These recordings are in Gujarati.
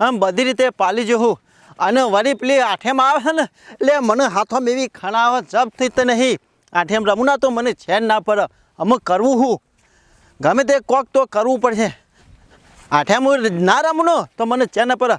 આમ બધી રીતે પાલી જવું અને વળી પેલી આઠેમાં આવે છે ને, એટલે મને હાથોમાં એવી ખણાવ, જપ થઈ તો નહીં. આઠેમ રમું ના તો મને ચેન ના પડે. અમુક કરવું હું? ગમે તે કોક તો કરવું પડશે. આઠેમ હું ના રમું તો મને ચેન પડે.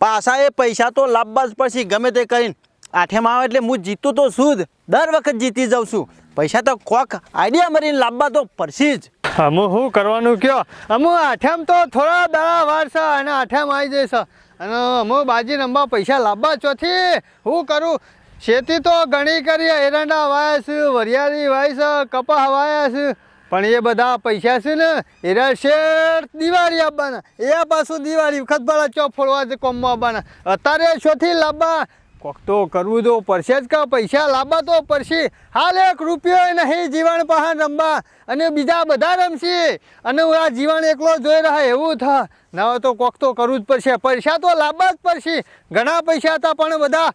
પાછા એ પૈસા તો લાવવા જ પડશે ગમે તે કરીને. આઠેમ આવે એટલે હું જીતું તો શું જ? દર વખત જીતી જાઉં છું. પૈસા તો કોક આઈડિયા મરીને લાવવા તો પડશે જ. અમુ શું કરવાનું કયો? અમુ આઠેમ તો થોડા દાડા વાર છે અને આઠેમ આવી જશે અને અમુ બાજી રમવા પૈસા લાવવા ચોથી હું કરું? ખેતી તો ઘણી કરી એરંડા વાયા છે, વરિયાળી વાય છે, કપા વાયા છે. પણ એ બધા પૈસા છે ને એરા શેર દિવાળી આપવાના. એ પાછું દિવાળી વખત ભાડા ચોપ ફોડવા કોમમાં આપવાના. અત્યારે ચોથી લાવવા કોક તો કરવું તો પડશે જ કે પૈસા લાવવા તો પડશે. હાલ એક રૂપિયો નહીં જીવન પહાણ રમવા. અને બીજા બધા રમશે. અને હું આ જીવન એકલો જોઈ રહ્યા, એવું થા. ના તો કોક તો કરવું જ પડશે. પૈસા તો લાવવા જ પડશે. ઘણા પૈસા હતા, પણ બધા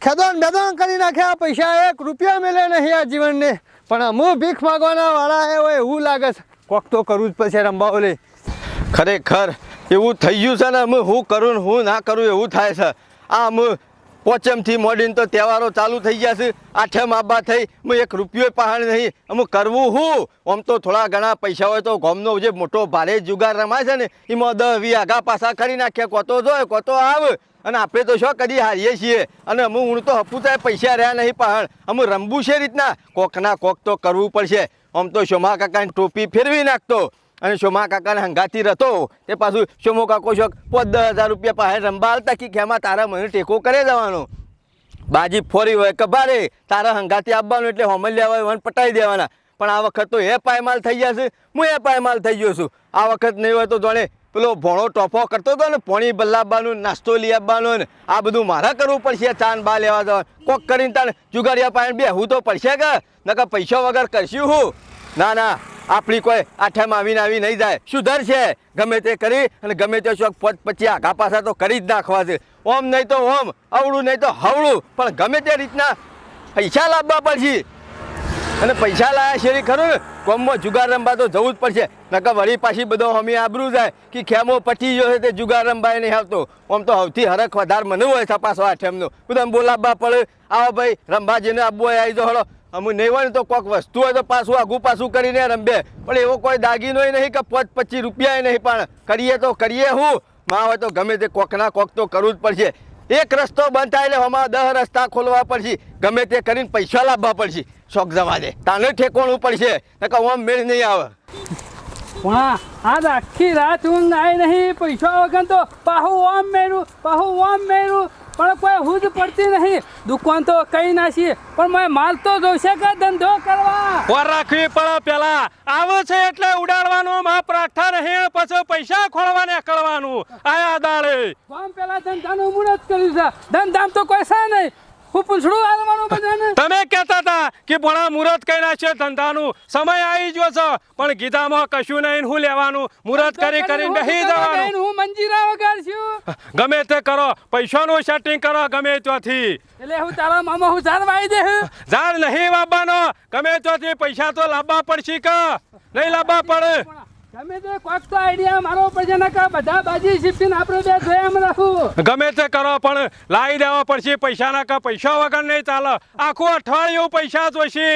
ખેદોન બેદોન કરી નાખ્યા. પૈસા એક રૂપિયા મેલે નહીં આ જીવનને પણ હું ભીખ માગવાના વાળા એ હોય એવું લાગે છે. કોક તો કરવું જ પડશે રમવા ઓલે. ખરેખર એવું થઈ ગયું છે ને, અમે હું કરું હું ના કરું એવું થાય છે. આ અમે પોચમથી મોડીને તો તહેવારો ચાલુ થઈ ગયા છે. આઠમ આબા થઈ. હું એક રૂપિયો પહાણ નહીં. અમુક કરવું હું? આમ તો થોડા ઘણા પૈસા હોય તો ગોમનો જે મોટો ભારે જુગાર રમાય છે ને, એમાં દહ વી આગા પાછા કરી નાખ્યા. કોતો જોય, કોતો આવ. અને આપણે તો શું કદી હારીએ છીએ. અને અમુક હું તો હપુતા પૈસા રહ્યા નહીં પહાણ. અમુક રમવું છે રીતના? કોકના કોક તો કરવું પડશે. આમ તો શોમા કાકાની ટોપી ફેરવી નાખતો. અને શોમા કાકાને હંગાતી રહેતો. તે પાછું શોમો કાકો શોખ પોત દસ હજાર રૂપિયા પાસે રંબાલતા કે ખેમાં તારા મને ટેકો કરે દેવાનો બાજી ફોરી હોય કભારે તારા હંગાતી આપવાનું એટલે હોમલ્યા હોય વન પટાઈ દેવાના. પણ આ વખત તો એ પાયમાલ થઈ છે, હું એ પાયમાલ થઈ ગયો છું. આ વખત નહીં હોય તો જાણે પેલો ભોણો ટોફો કરતો હતો ને, પોણી બલ્લાવવાનું નાસ્તો લઈ આપવાનો ને, આ બધું મારા કરવું પડશે, ચાન બા લેવા જવાનું કોક કરીને તાને જુગાડિયા પાણી બે હું તો પડશે કે? નકર પૈસા વગર કરશું હું. ના ના. આપણી કોઈ આઠામાં આવીને આવી નહીં જાય. સુધર છે ગમે તે કરી અને ગમે તે શોખ પોત પછી આઘા પાછા તો કરી જ નાખવા છે. ઓમ નહીં તો ઓમ, અવળું નહીં તો હવળું. પણ ગમે તે રીતના પૈસા લાવવા પડશે. અને પૈસા લાયા શેરી ખરું કોમમાં જુગાર રમવા તો જવું જ પડશે. નકર વળી પાછી બધો હમી આબરું જાય કે ખેમો પટી ગયો છે તે જુગાર રમવા નહીં આવતો. આમ તો સૌથી હરખ વધારે મને હોય તપાસવા આઠેમનો. બધું બોલાવવા પડે. આવો ભાઈ રંભાજીને આબુ હોય આવી જો હળો. અમુ નહીં ને તો કોઈક વસ્તુ હોય તો પાછું આગું પાછું કરીને રમબે. પણ એવો કોઈ દાગીનો નહીં કે પચ પચીસ રૂપિયા નહીં, પણ કરીએ તો કરીએ હું. માં હોય તો ગમે તે કોકના કોક તો કરવું જ પડશે. એક રસ્તો બંધ થાય એટલે હમણાં દસ રસ્તા ખોલવા પડશે. ગમે તે કરીને પૈસા લાવવા પડશે. શોખ જવા દે. તાને ઠેકવાનું પડશે. નકર ઓમ મેળ નહીં આવે. વાહ આજ આખી રાત હું નાય નહીં. પૈસા વગર તો પાહુ ઓમ મેળું, પાહુ ઓમ મેળું. પણ કોઈ હુજ પડતી નહીં. દુકાન તો કઈ નાખી પણ મેં માલ તો જોઈશે કે ધંધો કરવા? પર રાખવી પડે પેલા. આવે છે એટલે ઉડાડવાનું માપ રાખતા નહીં પછી પૈસા ખોળવાને કરવાનું. આયા દાડે. કોમ પેલા ધંધાનું મુહૂર્ત કર્યું છે. ધંધામ તો કોઈ છે નહીં. હું પૂછડું હાલવાનું બધાને? તમે કે ભણા મુહૂર્ત કઈ નાખશે ધંધાનું સમય આવી ગયો છે પણ ગીધામાં કશું નહીં હું લેવાનું? મુહૂર્ત કરી કરીને બેસી જવાનું. હું મંજીરા વગર છું. ગમે તે કરો પૈસાનું સેટિંગ કરો ગમે ત્યાંથી. એટલે હું તારા મામા હું જાણવા વાઈ દે ઝાડ નહીં વાબાનો ગમે ત્યાંથી પૈસા તો લાવવા પડશે કે? નહીં લાવવા પડે. ગમે તે કોક તો મારો પડશે ને કે બધા બાજી શિફ્ટીને આપણે બે જોયામ રાખું. ગમે તે કરો, પણ લાવી દેવા પડશે પૈસાના કે પૈસા વગર નહીં ચાલે. આખું અઠવાડિયું પૈસા જોઈશે.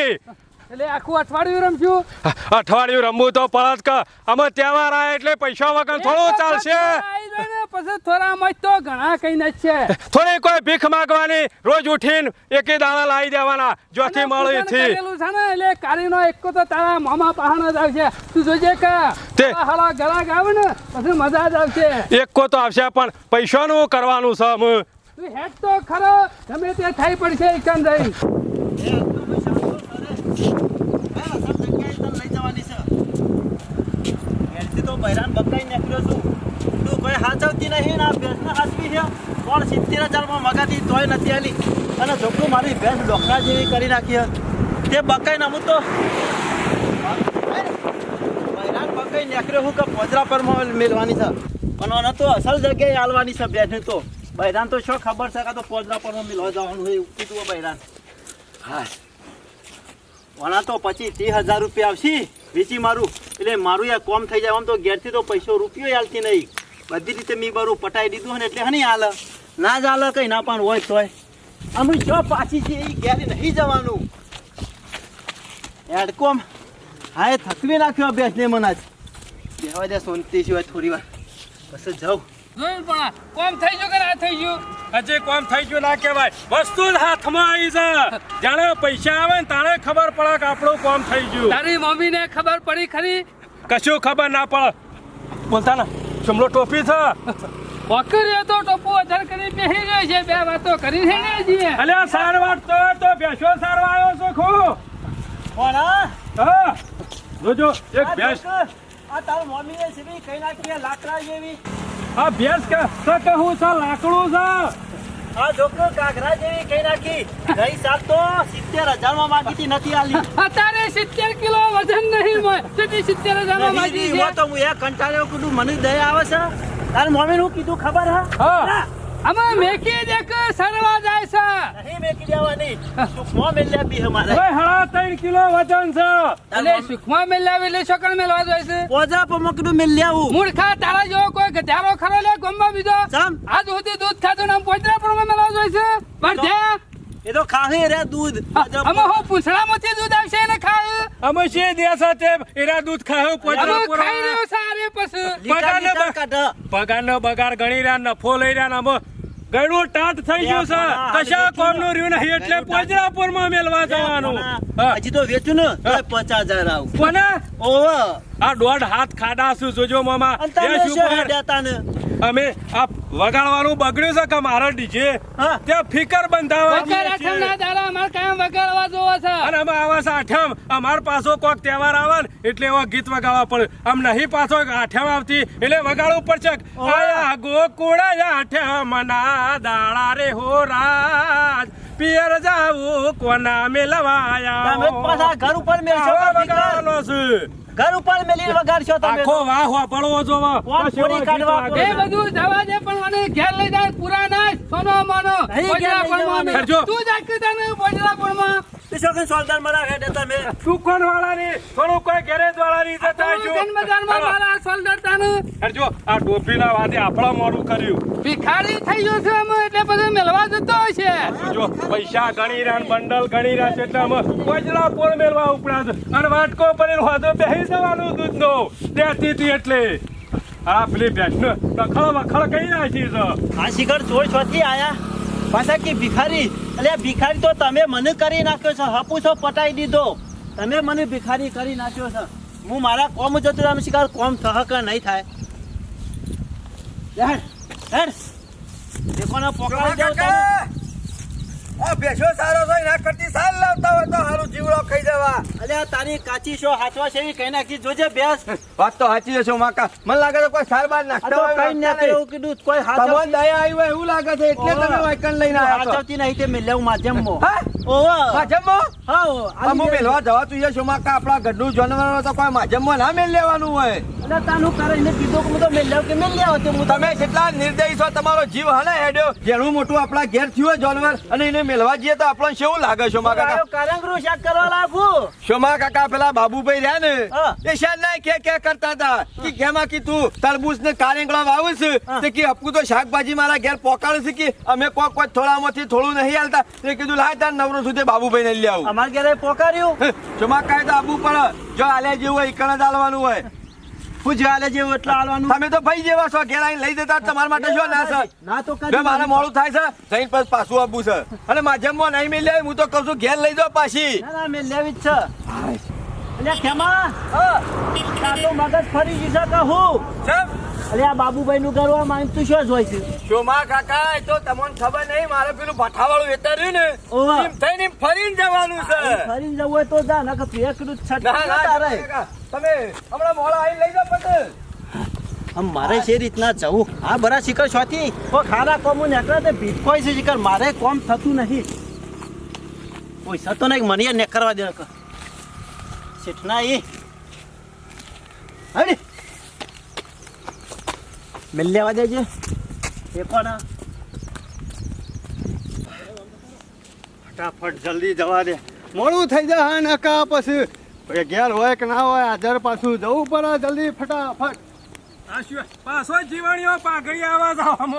એટલે આખું અઠવાડિયું રમશું? અઠવાડિયું રમવું તો પડત કે. અમે તહેવાર આવે એટલે પૈસા વગર થોડું ચાલશે. આઈ જાય ને પછી થોડા મજ તો ઘણા કઈ ન છે. થોડી કોઈ ભીખ માગવાની રોજ ઉઠીને એકે દાણા લાવી દેવાના જોથી મળે થી છે. ને એટલે કારીનો એક તો તારા મામા પહાણ જ આવશે. તું જોજે કે. તે- હલા ગળાક આવે ને પછી મજા જ આવશે. એકો તો આવશે પણ પૈસાનું કરવાનું છે અમે. તું હેડ તો ખરો ગમે તે થઈ પડશે એકન રહી તો બૈરાન બકાઈ નીકળ્યો છું. તું કોઈ હાચવતી નહીં આ ભેંસને હાચવી છે કોણ સિત્તેર હજારમાં મગાતી તોય નથી આલી અને છોકરું મારી ભેંસ ડોકરા જેવી કરી નાખી તે બકાઈ નામું તો બૈરાન બકાઈ નીકળ્યો હું કે પોજરા પર મેળવાની છે અને આને તો અસલ જગ્યાએ આલવાની છે ભેંસને તો બૈરાન તો શું ખબર છે કે તો પોજરા પર મેળવા જવાનું હોય. એવું કીધું બૈરાન હા વણા તો પછી ત્રીસ હજાર રૂપિયા આવશે. વેચી મારું. એટલે મારું યાર કોમ થઈ જાય. આમ તો ઘેરથી તો પૈસો રૂપિયો હાલતી નહીં. બધી રીતે મી બરું પટાઈ દીધું ને એટલે હની હાલ. ના જ હાલ કંઈ ના પણ હોય તોય. અમે જો પાછી છે એ ઘેરે નહીં જવાનું. હેડકોમ હા, એ થકવી નાખ્યો અભ્યાસ ને મને જ બેહવા દે શાંતિ સિવાય થોડી વાર. પછી જાઉં. પણ કોમ થઈ ગયો કે ના થઈ ગયું? હજી કોમ થઈ ગયું ના કહેવાય. વસ્તુ જ હાથમાં આવી જા જાણે પૈસા આવે ને તારે ખબર પડે કે આપણું કોમ થઈ ગયું. તારી મમ્મીને ખબર પડી ખરી? કશું ખબર ના પડે. બોલતા ને ચમલો ટોપી છે. વકરીએ તો ટોપો અધર કરી બેહી ગયો છે. બે વાતો કરી છે ને હજી અલ્યા સારવાર તો તો બેસો સાર આવ્યો છો ખો પણ હા? હા. જોજો એક બેસ આ તાર મમ્મીએ છે બી કઈ નાખી લાકડા જેવી. આ ભેંસ કે તો કે હું છે લાકડું છે. આ છોકરો કાઘરા જેવી કઈ નાખી. ગઈ સાલ તો સિત્તેર હજારમાં માંગી નથી આલી. અત્યારે સિત્તેર કિલો વજન નહીં તેથી સિત્તેર હજાર માગી તો હું એ કંટાળ્યો કીધું મને દયા આવે છે. તાર મમ્મી નું કીધું ખબર હા? આમાં મેકી દેખ સરવા જાય છે. નહીં મેકી જવાની સુખમાં મેલ્યા બી અમારે. ઓય હળા 3 કિલો વજન છે. એટલે સુખમાં મેલાવી એટલે છોકણ મેલવા જાય છે? પોજા પર મકડું મેલ્યા આવું મૂર્ખા તારા જો કોઈ ગધારો ખરો લે ગમવા બીજો. આજ સુધી દૂધ ખાતો ને પોતરા પણ મેલવા જાય છે. પણ એ તો ખાહે રે દૂધ. આમાં હું પૂંછડામાંથી દૂધ આવશે ને ખાહે? અમે છે દેશ તે એરા દૂધ ખાહે પોતરા પૂરા ખાઈ રહ્યો સારે પસ પગાર ને લીટર બ- કાઢ. પગાર નો બગાર ગણી રહ્યા નફો લઈ રહ્યા ને અમે. ગયડું ટાટ થઈ ગયું છે. કશા વેચી કોમનું રહ્યું નહીં એટલે. પોજરાપુરમાં મેલવા જવાનું. હજી તો વેચું ને પચાસ હજાર આવું. કોને? ઓવે. આ દોઢ હાથ ખાડા શું જોજો મામા? અમે આ વગાડવાનું બગડ્યું છે કે મારા ડીજે? ત્યાં ફિકર બંધાવા વગર આઠમના દાડા અમારે કાયમ વગાડવા જોવો છે. અને અમે આવા છે આઠમ. અમાર પાછો કોક તહેવાર આવે ને એટલે એવા ગીત વગાડવા પડે. આમ નહીં પાછો આઠમ આવતી એટલે વગાડવું પડશે આયા ગોકુળ આઠમ ના દાડા રે હો રાજ. પિયર જાવું કોના મેલવાયા તમે પાછા ઘર ઉપર આવા વગાડવાનો છે. ઘર ઉપર મેલી વગાડશો તમે આખો વાહ વાહ પડવો જો વાહ કાઢવા એ બધું જવા દે પણ મને ઘેર લઈ જાય પુરાના સોનો માનો. નહીં પણ. તું જાકે તને વજરાપણમાં તે કે સોલ્ડર હેડે તમે દુકાન વાળાની થોડું કોઈ ગેરેજ વાળાની જતા તું જન્મજાનમાં મારા તાને. હરજો આ ટોપીના વાદે આપણા મોડું કર્યું. ભિખારી થઈ ગયો છે અમે એટલે પછી મેલવા જતો હશે જો પૈસા ગણી રહ્યા બંડલ ગણી રહ્યા છે એટલે અમે કોજરા પોળ મેળવા ઉપડ્યા છે અને વાટકો પર હોતો બેસી જવાનું દૂધનો. દેતી હતી એટલે. આ પેલી રખડ વખડ કઈ નાખી છે. આ શિખર ચોર છોથી આયા. પાછા કે ભિખારી? એટલે ભિખારી તો તમે મને કરી નાખ્યો છે. હપુસો પટાઈ દીધો. તમે મને ભિખારી કરી નાખ્યો છે. હું મારા કોમ જતો તમે શિકાર કોમ થહ કે નહીં થાય. હેડ હેડ. દેખો ને પકડાઈ જાવ ભેંસો સારો છે એના કરતી સાલ લાવતા હોય તો સારું જીવડો ખાઈ જવા. અલ્યા તારી કાચી શો હાથવા છે કઈ નાખી જોજે ભેસ. વાત તો સાચી છે માકા? મને લાગે છે કોઈ સાર બાર નાખતો હોય કઈ નાખે એવું કીધું કોઈ તમને દયા આવી હોય એવું લાગે છે એટલે તમે વાયકણ લઈને આવ્યા છો. હાચવતી નહીં તે મેલ્યા માધ્યમમાં હા? ઓવા મો હા અમુ મેલવા જવા તું છો માકા? આપણા ઘરનું જાનવર તો કોઈ માધ્યમમાં ના મેલ લેવાનું હોય. અને તાનું કારણ એને કીધું કે હું તો મેલ્યા કે મેલ્યા હોતે હું તમે કેટલા નિર્દયી છો તમારો જીવ હને હેડ્યો. જેનું મોટું આપણા ઘેર થયું હોય જાનવર અને એને મેલવા જઈએ તો આપણને કેવું લાગે શોમા કાકા? કારંગરું શાક કરવા લાગુ. શોમા કાકા પેલા બાબુભાઈ રહ્યા ને એ શાન ના કે કે કરતા હતા. કે કેમાં કે તું તરબૂચ ને કારેંગળા વાવું છે. તે કે અપકુ તો શાકભાજી મારા ઘેર પોકાડે છે કે અમે કોક કોક થોડામાંથી થોડું નહીં હાલતા. તે કીધું લાય તાર નવરો સુધી બાબુભાઈ ને લઈ આવું. અમાર ઘરે પોકાર્યું. શોમા કાય તો આબુ પડે જો આલ્યા જેવું હોય કણ જ હોય. હું જાલે જેવું એટલે આલવાનું. તમે તો ભાઈ જેવા છો ઘેર લઈ દેતા તમારા માટે શું ના સર ના તો જો મારે મોડું થાય છે જઈને પછી પાછું આપવું છે. અને માધ્યમમાં નહીં મિલે હું તો કહું છું ઘેર લઈ દો પાછી. ના ના મેં લેવી જ છે. ખેમા તારો મગજ ફરી જશે કે હું? અરે આ બાબુભાઈ નું કરવા માંગ તું શું હોય છે? શોમા કાકા એ તો તમને ખબર નહીં મારે પેલું ભઠ્ઠાવાળું વેતર રહ્યું ને. એમ થઈને ફરીને જવાનું છે. ફરીને જવું હોય તો જા નકર તું એકલું છટ ના ના તારે તમે હમણાં મોડા આવી લઈ જાઓ પટેલ. મારે છે રીતના જવું? હા, બરા શિકર છોથી તો ખારા કોમ નેકરા તે ભીટકોય છે શિકર મારે કોમ થતું નહીં. પૈસા થતો નહીં મને ને કરવા દે શેઠના એ. હડી મિલ લેવા દેજે. એ પણ ફટાફટ જલ્દી જવા દે. મોડું થઈ હા, નકા પછી. ઘેર હોય કે ના હોય હાજર પાછું જવું પડે જલ્દી ફટાફટ. પાછો જીવાણીઓ પાઘડી આવા જાવ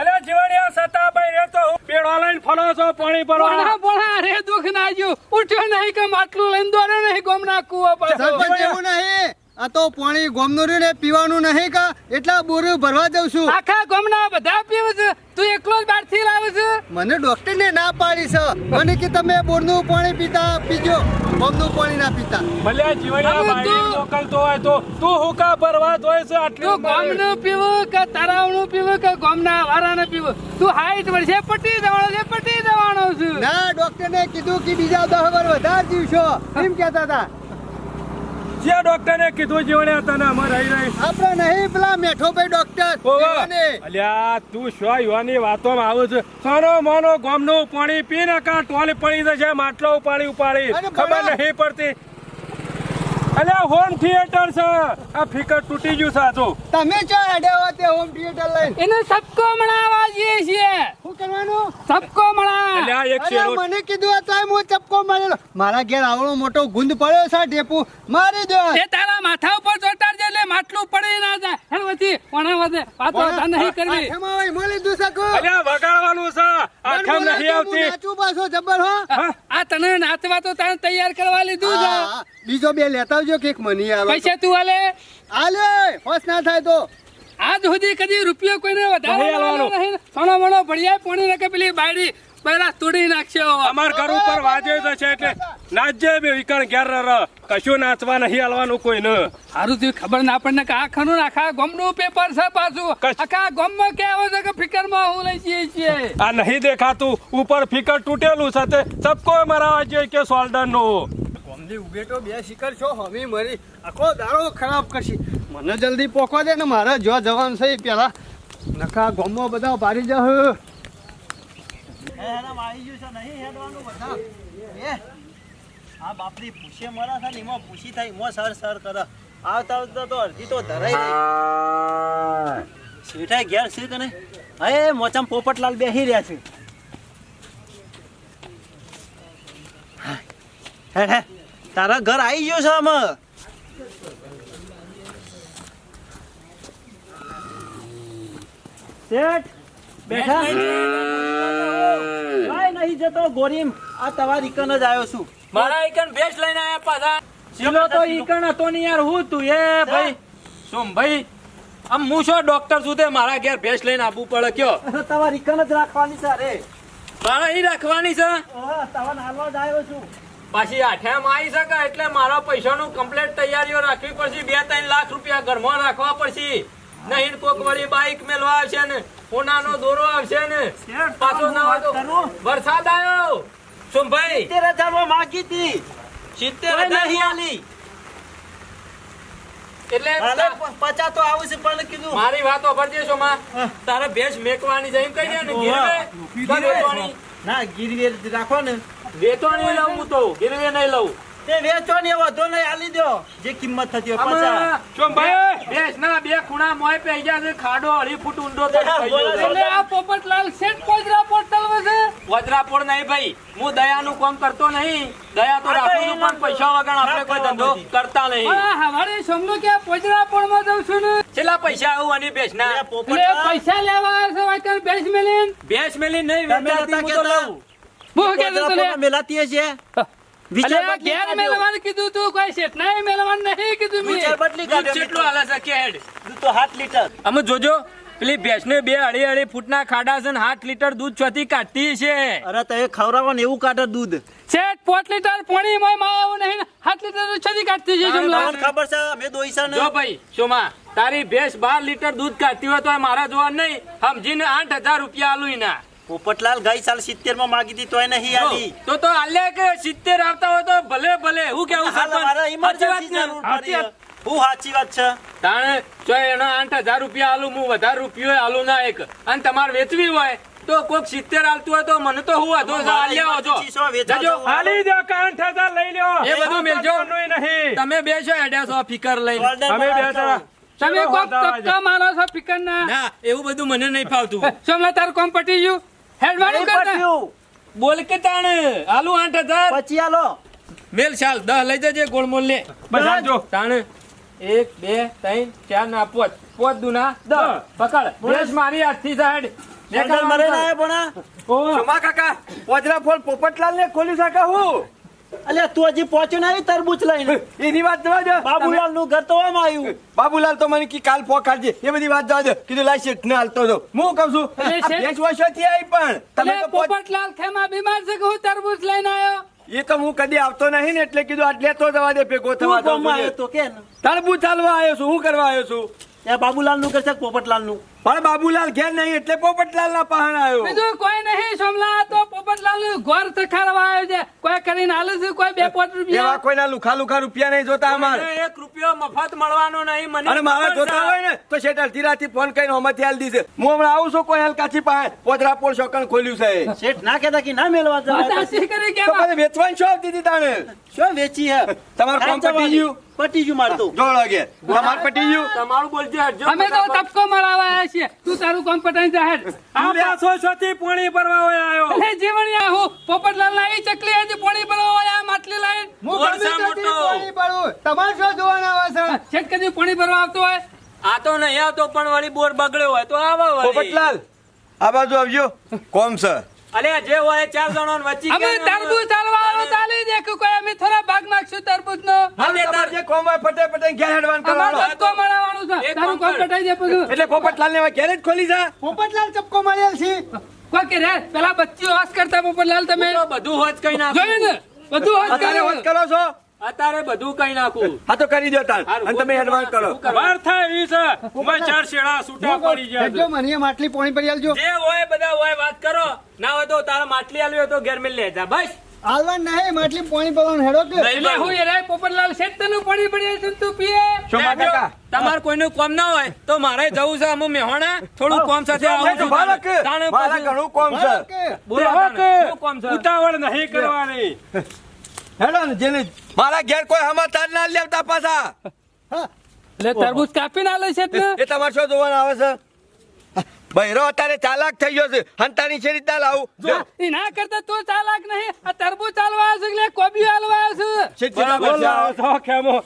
અરે જીવાણીઓ સતાભાઈ રે તો હું. પેડો લઈને ફરો છો પાણી ભરવા ભણા ભણા રે દુઃખ ના જ્યું. ઉઠ્યો નહીં કે માટલું લઈને દોડ્યો નહીં ગોમના કૂવા પાછો. એવું નહીં. આ તો પાણી ગોમનું રહ્યું ને પીવાનું નહીં કા? એટલા બોરું ભરવા દઉં છું. આખા ગોમના બધા પીવું છે. તું એકલો જ બહારથી લાવે છે. મને ડોક્ટરને ના પાડી છે. મને કે તમે બોરનું પાણી પીતા પીજો. ગોમનું પાણી ના પીતા. ભલે હવે બાયડી તું- મોકલતો હોય તો તું હુકા ભરવા જોય છે આટલું ગોમનું પીવું કે તરાવનું પીવું કે ગોમના વારાને પીવું? તું હાઈટ વર્ષે પટી દેવાનો છે પટી દેવાનો છું. ના ડોક્ટરને કીધું કે બીજા દહ વર વધારે જીવશો. એમ કહેતા હતા. જે ડોક્ટરે કીધું જીવાણીઓ તને અમાર રહી રહી આપણે નહીં પેલા મેઠો ભાઈ ડોક્ટર. એવાને. અલ્યા તું શું યુવાની વાતોમાં આવું છે સોનો મોનો ગોમનું પાણી પી ને કા ટોલી પડી જશે માટલો ઉપાડી ઉપાડી ખબર. નહીં પડતી અલ્યા હોમ થિયેટર છે. આ ફિકર તૂટી ગયું છે આ તમે ચો હેડે હો તે હોમ થિયેટર લઈને? એને સબકો મણાવા જઈએ છીએ. શું કરવાનું? સબકો મણા અલ્યા એક અરે મને કીધું હતું હું ચપકો મળેલો. મારા ઘેર આવડો મોટો ગુંદ પડ્યો છે ઢેપુ. મારી દો. એ તારા માથા ઉપર ચોટાડજે એટલે માટલું પડી ના જાય. હેડ વતી વણા વધે પાતો નહીં કરવી. આઠેમાં હોય, મળી દુ શકું. અલ્યા વગાડવાનું છે. આખમ નહીં આવતી. નાચું પાછો જબર હો. આ તને નાચવા તો તને તૈયાર કરવા લીધું છે. હા, હા. બીજો બે લેતા આવજો કેક મની આવે પૈસા તું આલે? આલે! ફસ ના થાય તો. આજ સુધી કદી રૂપિયો કોઈને વધારે આલવાનો. સણો મણો ભડિયા પોણી નાખે પેલી બાયડી પહેલા તોડી નાખશે અમાર ઘર ઉપર વાજે તો છે એટલે નાચજે બે વિકણ ઘેર રહ. કશું નાચવા નહીં આલવાનું કોઈ ન સારું થયું ખબર ના પડને કે આ ખનું આખા ગમનું પેપર છે પાછું. આખા આખા ગોમમાં કે આવે છે કે ફિકરમાં હું લઈ જઈએ છીએ? આ નહીં દેખાતું. ઉપર ફિકર તૂટેલું છે તે. સબકો મારા જોઈએ કે સોલ્ડર નો ગોમની તો બે શિકર છો, હમી મરી. આખો દાડો ખરાબ કરશી. મને જલ્દી પોકવા દે ને મારે જો જવાનું છે પેલા નખા ગોમો બધા ભારી જા એ આ બાપરી પૂછે મરા છે ને એમાં પૂછી થાય, એમાં સર સર કરે. આવતા આવતા તો અડધી તો ધરાઈ શેઠાઈ ઘેર છે નહીં? હે મોચામ પોપટલાલ બેસી રહ્યા છે. હે હે. તારા ઘર આવી ગયો છે આમાં? શેઠ બેઠા? કાંઈ નહીં જતો ગોરીમ. આ તમારી કન જ આવ્યો છું. મારા ઇકન ભેંસ લઈને આયા પાછા. ચલો તો ઇકન હતો ને યાર હું તું? એ ભાઈ સોમ ભાઈ? આમ હું શું ડોક્ટર છું તે? મારા ઘેર ભેસ લઈને આવવું પડે કયો? તમારી કન જ રાખવાની છે અરે. મારા ઈ રાખવાની છે? તવા હાલવા જ આવ્યો છું. પાછી આઠિયામાં આવી શકે એટલે મારા પૈસાનું કમ્પ્લેટ તૈયારીઓ રાખવી પડશે. બે ત્રણ લાખ રૂપિયા ઘરમાં રાખવા પડશે. નહીં કોક વળી બાઈક મેલવા આવશે ને સોનાનો દોરો આવશે ને. પાછો ના હોય વરસાદ આવ્યો. શું ભાઈ? હજાર માગી હતી. સિત્તેર નહીં આલી. એટલે પચાસ તો આવું છે પણ કીધું. મારી વાત વાપરજે છો માં. તારે ભેંસ મેકવાની છે એમ કહી દે ને ગીરવે? ના ગીરવે રાખો ને. વેચવાની લઉં હું તો. ગીરવે નહીં લઉં તે વેચો ને વધો નહીં આલી દો. જે કિંમત થતી હોય પચાસ આમાં ભાઈ બેસ ના બે ખૂણા મોય પે ગયા છે. ખાડો અઢી ફૂટ ઊંડો થઈ ગયો એટલે આ પોપટલાલ શેઠ પોજરા પોર્ટલ છે? વજરાપોળ નહીં ભાઈ. હું દયાનું કામ કરતો નહીં. દયા તો રાખું પણ પૈસા વગર આપણે કોઈ ધંધો કરતા નહીં. આ હવારે સમજો કે પોજરા પોજરા પોળમાં જઉં છું ને. છેલ્લા પૈસા આવું અને બેસ ના. પોપટલાલ, પૈસા લેવા આવ્યા છે વાયકર બેસ મેલીન. બેસ મેલીન નહીં તમે કે તો લઉં તો લે. મેલાતી વિચાર. મેલવાનું કીધું તું? કોઈ શેઠ ના મેલવાનું નહીં કીધું મેં. વિચાર બદલી કાઢ્યો. કેટલું હાલે છે કેડ દૂધ તો સાત લીટર. અમે જોજો પેલી ભેંસને બે અઢી અઢી ફૂટના ખાડા છે ને આઠ લીટર દૂધ ચોથી કાઢતી છે અરે ને એવું કાઢે દૂધ. શેઠ લિટર પાણી માં માં નહીં ને. સાત લીટર છતી કાઢતી છે જમલા. ખબર છે અમે દોઈસા ને. જો ભાઈ સોમા તારી ભેંસ બાર લીટર દૂધ કાઢતી હોય તો મારા જોવા નહીં. સમજીને આઠ હજાર રૂપિયા આલું એના. પોપટલાલ ગઈ સાલ સિત્તેરમાં માગી હતી તોય નહીં આવી તો તો આલ્યા કે સિત્તેર આવતા હોય તો ભલે ભલે હું કેવું સરપંચ. હું સાચી વાત છે. તાણે જો એના આઠ હજાર રૂપિયા આલું હું વધારે રૂપિયો આલું ના એક. અને તમારે વેચવી હોય તો કોક સિત્તેર આલતું હોય તો મને તો હું વાંધો છે છો જજો. હાલી દો આઠ હજાર લઈ લ્યો. એ બધું મેલજો. નહીં. તમે બે છો હેડ્યા ફિકર લઈ તમે અમે બે બનાવતા જણા. હોય. તમે કોક મારો છો ફિકર ના ના એવું બધું મને નહીં ફાવતું. સોમલા તારું કોમ પટી ગયું? હેડવાનું કરતા. બોલ કે તાણ? આલુ આઠ હજાર. પછી આલો મેલ ચાલ દહ લઈ જજે ગોળમોલ લે બસ આજો તાણે? એક બે ત્રણ ચાર ના પોચ. પોચ દુના દહ. પકડ. ભેંસ મારી હાથથી સાઈડ આગળ મરે ના પણ? ઓ. સોમા કાકા પોજરા ફોલ પોપટલાલ ને ખોલી શકા હું? અલ્યા તું હજી પહોંચ્યો નહીં તરબૂચ લઈને? એની વાત જવા દે. બાબુલાલનું ઘર તો આમ આવ્યું. બાબુલાલ તો મને કી કાલ પોખાડજે એ બધી વાત જવા દે. કીધું લાઈ શેઠ ને હાલતો જો હું કહું છું? આ વર્ષોથી આવી પણ. તમે તો પોપટલાલ ખેમા બીમાર છે કે હું તરબૂચ લઈને આવ્યો? એ તો હું કદી આવતો નહીં ને એટલે કીધું આટલે તો જવા દે ભેગો તું થવા દો તો કે? તરબૂચ ચાલવા આવ્યો છું. હું કરવા આવ્યો છું? એ બાબુલાલનું ઘર છે પોપટલાલનું પણ બાબુલાલ ઘેર નહીં એટલે પોપટલાલ ના પહાણ આવ્યો. બીજું કોઈ નહીં સોમલા તો પોપટલાલનું ઘર સખાડવા આવ્યો છે. કોઈ કરીને હાલે છે કોઈ બે પાંચ એવા રૂપિયા કોઈના લુખા લુખા રૂપિયા નહીં જોતા અમારે. એક રૂપિયો મફત મળવાનો નહીં મને અને મારે જોતા હોય ને તો શેઠ અડધી ફોન કરીને હમત હાલ દીધે. હું હમણાં આવું છું કોઈ હલકાથી પાસે પોતરા પોળ શોકણ ખોલ્યું છે. શેઠ ના કહેતા કે ના મેળવા જવા વાત સાચી કરી કે તો પછી વેચવાની શું દીધી તાણે? શું વેચી હે? તમારું કામ પતી ગયું? પટી ગયું મારતું જોડો ઘેર તમાર પટી ગયું? તમારું બોલજો અમે તો તપકો મરાવા છીએ તું તારું કોમ પટાઈ જાહેર આ પાછો થી પાણી ભરવા હોય આવ્યો અરે જીવણિયા હું. પોપટલાલ ના ઈ ચકલી હજી પોણી ભરવા આવ્યા માટલી લાઈન. હું સા ત્યાંથી મોટો. પાણી ભરું. તમારે શું જોવાના આવે છે છેક કદી પોણી ભરવા આવતો હોય? આ તો નહીં આવતો પણ વળી બોર બગડ્યો હોય તો આવા વળી. પોપટલાલ આ બાજુ આવજો. કોમ સર. અલે જે હોય ચાર જણો વચ્ચે અમે તરબૂજ ચાલવા આવો ચાલી દેખું કોઈ. અમે થોડા ભાગ નાખશું તરબૂજ નો હાલે તાર જે કોમ હોય ફટે ફટે ઘેર હેડવાન અમાર કરવાનો. પટાઈ દે બધું એટલે પોપટલાલ ને જ ખોલી જા. પોપટલાલ ચપકો મારેલ છે. કોઈ કે રે પેલા બચ્ચી હોશ કરતા પોપટલાલ તમે? બધું હોશ કઈ નાખું. જોયું ને? બધું હોશ કરે. હોશ કરો છો? અત્યારે બધું કઈ નાખું. હા તો કરી દો તાર અને તમે એડવાન્સ કરો. વાર થાય એવી છે. મેં ચાર શેડા છૂટા પડી ગયા જો મને માટલી પોણી પડી આલજો. જે હોય બધા હોય વાત કરો. ના હોય તો તારા માટલી આલ્યો તો ઘેર મેં લે જા. બસ. હાલવાન નહીં માટલી પાણી પડવાનું હેડો કે? એટલે હું એ રાય પોપટલાલ છે તને પાણી પડી છે તું પીએ. શોભા કાકા તમારે કોઈનું કામ ના હોય તો મારે જવું છે અમુ મેહોણા. થોડું કામ સાથે આવું છું. તાણે મારા ઘણું કામ છે. બોલો. કે શું છે? ઉતાવળ નહીં કરવાની. હેડો ને જેને મારા ઘેર કોઈ સમાચાર ના લેવતા પાછા. હા. એટલે તરબૂચ કાપી ના લે છે એ તમાર શું જોવાનું આવે છે? બૈરો અત્યારે ચાલાક થઈ ગયો છે. હંતાની છે રીતના લાવું. જો ઈ ના કરતા તો ચાલાક નહીં. આ તરબુ ચાલવા આવ્યો છે એટલે કોબી હાલવા આવ્યો છે તો ખેમો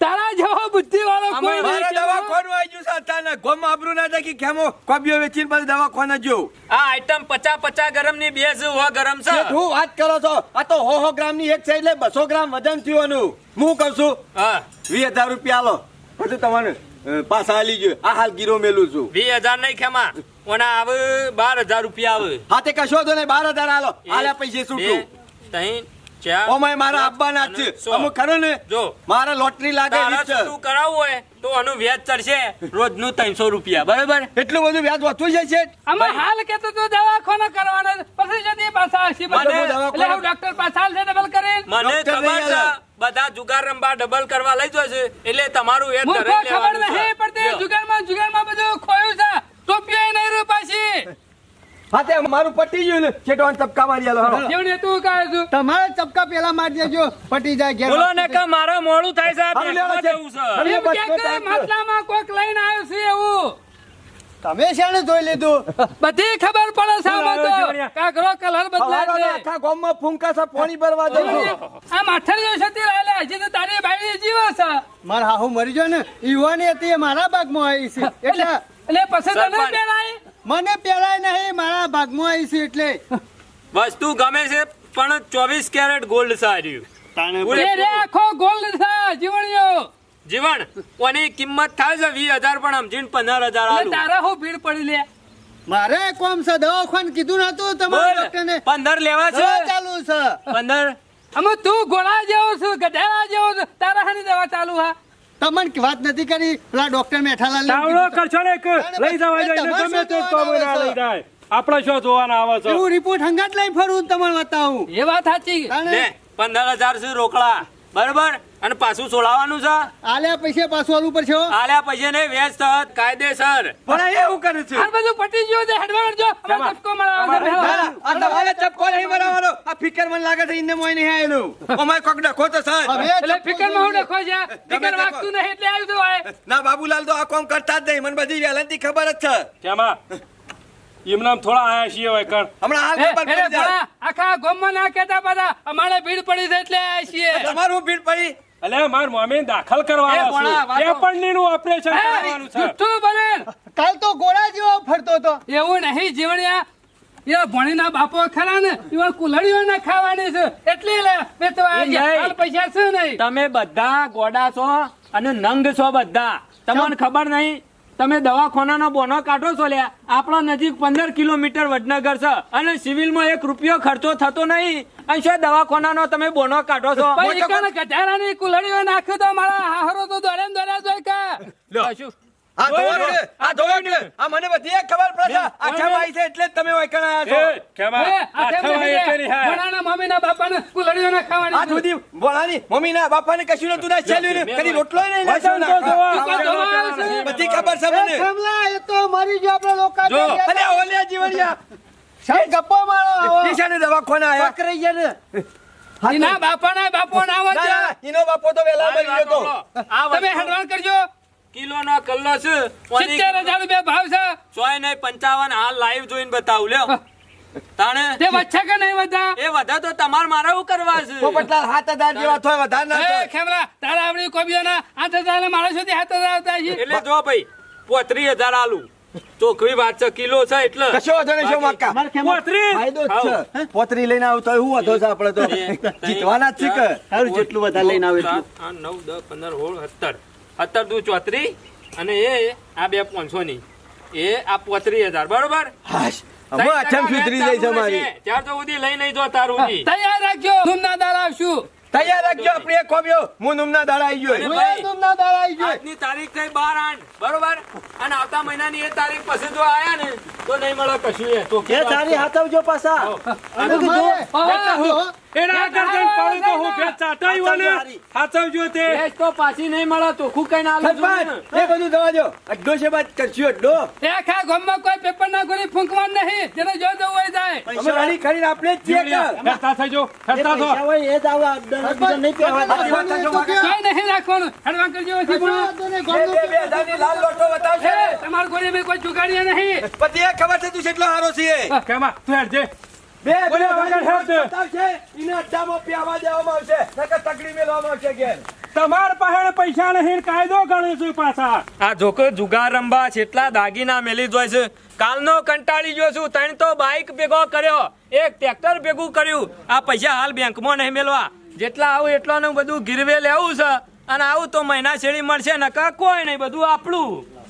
તારા જેવો બુદ્ધિ વાળો કોઈ નહીં દવા કેવો. આવી ગયું છે અચાનક ગોમ આબરૂ ના થાય ખેમો કેમો? કોબીઓ વેચીને પછી દવાખાને જો આ આઈટમ પચાસ પચાસ ગરમની બે જ હો ગરમ છે. હું વાત કરો છો? આ તો હો હો ગ્રામની એક છે એટલે બસો ગ્રામ વજન થયું એનું હું કહું છું હા. વીસ હજાર રૂપિયા લો બધું તમારે. પાછા આલી જો આ હાલ ગીરો મેલું છું. વીસ હજાર નહીં ખેમા. ઓના આવે બાર હજાર રૂપિયા આવે. હા તે કશો તો નહીં બાર હજાર હાલો હાલે પૈસે છૂટું તહીં ઓમાય મારા આપવાના છે. અમુક ખરો ને? જો. મારા લોટરી લાગે જ કરાવવું હોય તો આનું વ્યાજ ચડશે. રોજનું ત્રણસો રૂપિયા બરાબર? એટલું બધું વ્યાજ વધતું છે? અમે હાલ કેતો તો દવાખાના કરવાનો. પછી જતી પાછા આવશે મને ડોક્ટર પાછા આવશે છે ડબલ કરે મને ખબર છે. બધા જુગાર રંબા ડબલ કરવા લઈ જશે એટલે તમારું એ ધરે ખબર નહીં છે. પડતી લ્યો. જુગારમાં જુગારમાં બધું ખોયું છે. ટોપીઓ નહીં રહ્યું પાછી હા તે મારું પટી ગયું ને. છેટો ચપકા મારી આલો જેવડે તું કહે છું. તમારે ચપકા પેલા મારી દેજો. પટી જાય ઘેર બોલો ને કે મારે મોડું થાય છે લેવા બેંકમાં જવું છે. એમ કે કે માટલામાં કોક લઈને આવ્યો છે એવું. તમે શાણે જોઈ લીધું? બધી ખબર પડે છે આમાં તો. કાકરો કલર બદલાય છે. આખા ગામમાં ફૂંકાસા પાણી ભરવા દઉં છું. આ માથાની છતી રહેલે હજી તો તારી ભાઈ જીવ છે. માર હાહુ મરી ગયો ને યુવાની હતી એ મારા ભાગમાં આવી છે. એટલે એટલે પસંદ તને. પહેરાય? મને પેલાય નહીં મારા ભાગમાં આવી છે એટલે. વસ્તુ ગમે છે પણ ચોવીસ કેરેટ ગોલ્ડ સાર્યું તાણે રે આખો ગોલ્ડ છે જીવણિયો જીવણ કોની કિંમત થાય છે? વીસ હજાર પણ સમજીને પંદર હજાર એટલે આલું. તારા હું ભીડ પડી લે. મારે કોમ છે? દવાખાન કીધું નતું તમારે ડોક્ટર ને પંદર લેવા છે. ચાલુ છે. પંદર. અમે તું ગોળા જેવો છું ગધેડા જેવો છું. તારા હાની દવા ચાલુ હા. તમને વાત નથી કરી? પેલા ડોક્ટર મેઠાલાલ તાવડો કરશો ને લઈ જવા જાય ગમે તે શું કોમ ના લઈ જાય. આપણે શું જોવાના આવે છે? એવું રિપોર્ટ હંગાટ લઈ ફરું તમને બતાવું. એ વાત સાચી. તાણે લે પંદર હજાર છે રોકડા? બરાબર? અને પાછું છોડાવવાનું છે? આલ્યા પૈસે પાછું આલવું પડશે. આલ્યા પૈસે ને વેચ થત કાયદેસર. પણ એવું કરે છે. આ બધું પટી ગયો છે હેડવાડ જો અમે શેમાં? ધક્કો મરાવો છે ના, ના, આ તમારે ચપકો નહીં મરાવવાનો. આ ફિકર મને લાગે છે ઇન્ને મોય નહીં આયેલું. ઓમાય કોક ડખો તો સર. એટલે ફિકરમાં હું ડખો છે? ફિકર વાગતું નહીં એટલે આવ્યું તો હોય. ના બાબુલાલ તો આ કોમ કરતા જ નહીં. મને બધી વેલંતી ખબર જ છે. કેમાં એમના થોડા આયા છીએ હોય કણ. હમણાં આખા ગોમમાં ના કેતા બધા અમારે ભીડ પડી છે એટલે આયા છીએ. તમારું ભીડ પડી. અલે માર મમ્મી દાખલ કરવાનો છે. વાતો. પેપરલીનું ઓપરેશન કરવાનું છે. તું બને કાલ તો ગોળા જેવો ફરતો હતો. એવું નહીં જીવણિયા. એ ભણીના બાપો ખરા ને એવા કુલડીઓ ના ખાવાની છે. એટલે લે મેં તો આ હાલ પૈસા છે નહીં. તમે બધા ગોડા છો અને નંગ છો બધા. તમને ખબર નહીં? તમે દવાખાનાનો બોનો કાઢો છો લ્યા. આપણો નજીક પંદર કિલોમીટર વડનગર છે અને સિવિલમાં એક રૂપિયો ખર્ચો થતો નહીં. અને શું દવાખાનાનો તમે બોનો કાઢો છો? ગધારાની કુલડીઓ નાખ્યો તો મારા હાહરો તો દોડે ને દોડે જોઈ કે. કશું. આ ધોરણ આ ધોરણ આ મને બધી એક ખબર પડે છે. આ કેમ છે એટલે જ તમે વાંકણ આયા છો. એ, આખા ભાઈ એટલે કેમ નહીં એટલે નહીં, હા. ભણાના મમ્મીના બાપાને કુલડીઓ ના આ ખાવાની છે. મમ્મી ના બાપા ને કશું નતું ના ચાલ્યું ને કદી રોટલો નહીં નાખ્યો ના. બધી ખબર છે મને. કમલા એ તો મરી ગયો આપણે લોકો જો. અરે ઓલ્યા જીવડિયા. સાહેબ ગપ્પો મારો નિશાને દવાખાના આયા. પકડાઈ ગયા ને. ના બાપા ના બાપો ના ના, એનો બાપો તો વેલા મરી ગયો તો. તમે હેડવાન કરજો. કિલોનો કલ્લો છે. સિત્તેર હજાર રૂપિયા ભાવ છે. સોય નહીં પંચાવન હાલ લાઈવ જોઈને બતાવું લ્યો. તાણે? તે વચ્ચે કે નહીં બધા એ વધા તો તમારે મારે શું કરવા છે? પોપટલાલ હાથ હજાર જેવા થોય વધારે ના એ ખેમરા તારા આવડી કોબીઓના આઠ હજાર માણસ સુધી હાથ હજાર આવતા છે એટલે જો ભાઈ પોત્રીસ હજાર આલુ. ચોખ્ખી વાત છે કિલો છે એટલે. કશો વાંધો નહીં શું માકા? અમારે ફાયદો છે પોતરી લઈને આવતો શું વાંધો છે આપણે તો? જીતવાના જ છે કે? સારું જેટલું વધારે લઈને આવે એટલું. સાત, આઠ, નવ દસ પંદર સોળ સત્તર દુ ચોત્રી અને એ આ બે પાંચસો ની. એ આ પોત્રી હજાર બરોબર? ત્યાર તારું રાખજો દાળ આવશું. તૈયાર રાખજો આપણે કોમ્યો હું નુમના આવી ગયો. આવી ગયો. આજની તારીખ થઈ બાર આઠ બરોબર? અને આવતા મહિનાની એ તારીખ પછી જો આયા ને તો નહીં મળે કશું એ. તો એ વાત હાથવજો પાછા. અને એના તો હું ભેજ ચાટાઈ હોય હાચવજો તે. ભેંસ તો પાછી નહીં મળે ચોખ્ખું કઈ ના આલું છું ને. સરપંચ એ બધું દવા દો. અડ્ડો છે બાદ કરશું અડ્ડો. એ આખા ગામમાં કોઈ પેપર ના ગોળી ફૂંકવાનું નહીં. જેને જો જવું હોય જાય. અમે રાણી કરીને આપણે જ છીએ કે ફેરતા થજો ફેરતા થો. હોય એ જ આવા અડ્ડાના નહીં પહેરવા સાચી વાત છે, જો માકા. કોઈ નહીં રાખવાનું. હેડવાન કરજો ઓછી ભણો. બે બે બે લાલ લોટો બતાવશે. એ, ગોળી મેં કોઈ જુગાડ્યા નહીં. પછી એ ખબર છે તું કેટલો હારો છે. કેમાં? તું હેડ જે. બે બે વગર. બતાવશે. એને અડ્ડામાં પ્યાવા દેવામાં આવશે. નકર તકડી મેળવામાં આવશે ઘેર. તમાર પાસે પૈસા નહીં કાયદો ગણે છે પાછા. આ જોકો જુગાર રંબા છેટલા દાગીના મેલી જોય છે. કાલનો કંટાળી ગયો છું. તણ તો બાઇક ભેગો કર્યો. એક ટ્રેક્ટર ભેગું કર્યું. આ પૈસા હાલ બેંકમાં નહીં મેળવા જેટલા આવું એટલાનું બધું ગીરવે લેવું છે. અને આવું તો મહિના છેડી મળશે. નકા કોઈ નહીં. બધું આપણું.